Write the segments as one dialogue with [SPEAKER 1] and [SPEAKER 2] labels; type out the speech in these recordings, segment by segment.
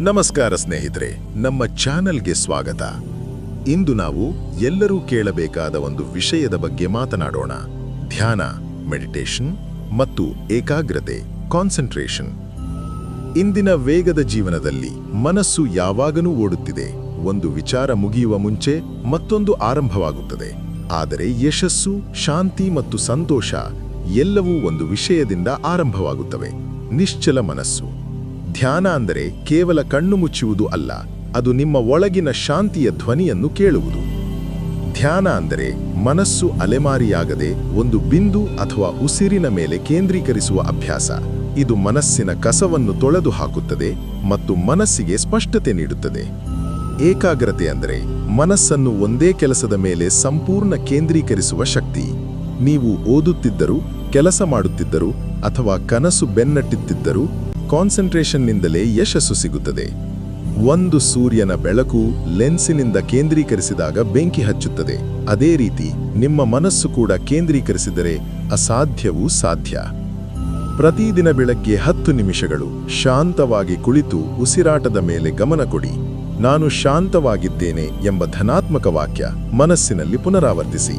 [SPEAKER 1] ನಮಸ್ಕಾರ ಸ್ನೇಹಿತರೆ, ನಮ್ಮ ಚಾನೆಲ್ಗೆ ಸ್ವಾಗತ. ಇಂದು ನಾವು ಎಲ್ಲರೂ ಕೇಳಬೇಕಾದ ಒಂದು ವಿಷಯದ ಬಗ್ಗೆ ಮಾತನಾಡೋಣ. ಧ್ಯಾನ, ಮೆಡಿಟೇಷನ್ ಮತ್ತು ಏಕಾಗ್ರತೆ, ಕಾನ್ಸಂಟ್ರೇಷನ್. ಇಂದಿನ ವೇಗದ ಜೀವನದಲ್ಲಿ ಮನಸ್ಸು ಯಾವಾಗನೂ ಓಡುತ್ತಿದೆ. ಒಂದು ವಿಚಾರ ಮುಗಿಯುವ ಮುಂಚೆ ಮತ್ತೊಂದು ಆರಂಭವಾಗುತ್ತದೆ. ಆದರೆ ಯಶಸ್ಸು, ಶಾಂತಿ ಮತ್ತು ಸಂತೋಷ ಎಲ್ಲವೂ ಒಂದು ವಿಷಯದಿಂದ ಆರಂಭವಾಗುತ್ತವೆ. ನಿಶ್ಚಲ ಮನಸ್ಸು. ಧ್ಯಾನ ಅಂದರೆ ಕೇವಲ ಕಣ್ಣು ಮುಚ್ಚುವುದು ಅಲ್ಲ, ಅದು ನಿಮ್ಮ ಒಳಗಿನ ಶಾಂತಿಯ ಧ್ವನಿಯನ್ನು ಕೇಳುವುದು. ಧ್ಯಾನ ಅಂದರೆ ಮನಸ್ಸು ಅಲೆಮಾರಿಯಾಗದೆ ಒಂದು ಬಿಂದು ಅಥವಾ ಉಸಿರಿನ ಮೇಲೆ ಕೇಂದ್ರೀಕರಿಸುವ ಅಭ್ಯಾಸ. ಇದು ಮನಸ್ಸಿನ ಕಸವನ್ನು ತೊಳೆದು ಹಾಕುತ್ತದೆ ಮತ್ತು ಮನಸ್ಸಿಗೆ ಸ್ಪಷ್ಟತೆ ನೀಡುತ್ತದೆ. ಏಕಾಗ್ರತೆ ಅಂದರೆ ಮನಸ್ಸನ್ನು ಒಂದೇ ಕೆಲಸದ ಮೇಲೆ ಸಂಪೂರ್ಣ ಕೇಂದ್ರೀಕರಿಸುವ ಶಕ್ತಿ. ನೀವು ಓದುತ್ತಿದ್ದರೂ, ಕೆಲಸ ಮಾಡುತ್ತಿದ್ದರೂ ಅಥವಾ ಕನಸು ಬೆನ್ನಟ್ಟಿತ್ತಿದ್ದರೂ ಕಾನ್ಸಂಟ್ರೇಷನ್ನಿಂದಲೇ ಯಶಸ್ಸು ಸಿಗುತ್ತದೆ. ಒಂದು ಸೂರ್ಯನ ಬೆಳಕು ಲೆನ್ಸಿನಿಂದ ಕೇಂದ್ರೀಕರಿಸಿದಾಗ ಬೆಂಕಿ ಹಚ್ಚುತ್ತದೆ. ಅದೇ ರೀತಿ ನಿಮ್ಮ ಮನಸ್ಸು ಕೂಡ ಕೇಂದ್ರೀಕರಿಸಿದರೆ ಅಸಾಧ್ಯವೂ ಸಾಧ್ಯ. ಪ್ರತಿದಿನ ಬೆಳಗ್ಗೆ ಹತ್ತು ನಿಮಿಷಗಳು ಶಾಂತವಾಗಿ ಕುಳಿತು ಉಸಿರಾಟದ ಮೇಲೆ ಗಮನ ಕೊಡಿ. ನಾನು ಶಾಂತವಾಗಿದ್ದೇನೆ ಎಂಬ ಧನಾತ್ಮಕ ವಾಕ್ಯ ಮನಸ್ಸಿನಲ್ಲಿ ಪುನರಾವರ್ತಿಸಿ.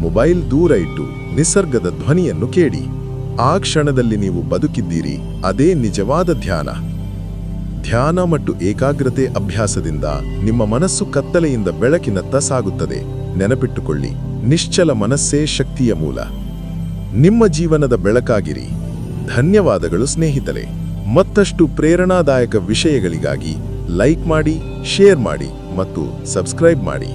[SPEAKER 1] ಮೊಬೈಲ್ ದೂರ ಇಟ್ಟು ನಿಸರ್ಗದ ಧ್ವನಿಯನ್ನು ಕೇಳಿ. ಆ ಕ್ಷಣದಲ್ಲಿ ನೀವು ಬದುಕಿದ್ದೀರಿ, ಅದೇ ನಿಜವಾದ ಧ್ಯಾನ. ಧ್ಯಾನ ಮತ್ತು ಏಕಾಗ್ರತೆ ಅಭ್ಯಾಸದಿಂದ ನಿಮ್ಮ ಮನಸ್ಸು ಕತ್ತಲೆಯಿಂದ ಬೆಳಕಿನತ್ತ ಸಾಗುತ್ತದೆ. ನೆನಪಿಟ್ಟುಕೊಳ್ಳಿ, ನಿಶ್ಚಲ ಮನಸ್ಸೇ ಶಕ್ತಿಯ ಮೂಲ. ನಿಮ್ಮ ಜೀವನದ ಬೆಳಕಾಗಿರಿ. ಧನ್ಯವಾದಗಳು ಸ್ನೇಹಿತರೆ. ಮತ್ತಷ್ಟು ಪ್ರೇರಣಾದಾಯಕ ವಿಷಯಗಳಿಗಾಗಿ ಲೈಕ್ ಮಾಡಿ, ಶೇರ್ ಮಾಡಿ ಮತ್ತು ಸಬ್ಸ್ಕ್ರೈಬ್ ಮಾಡಿ.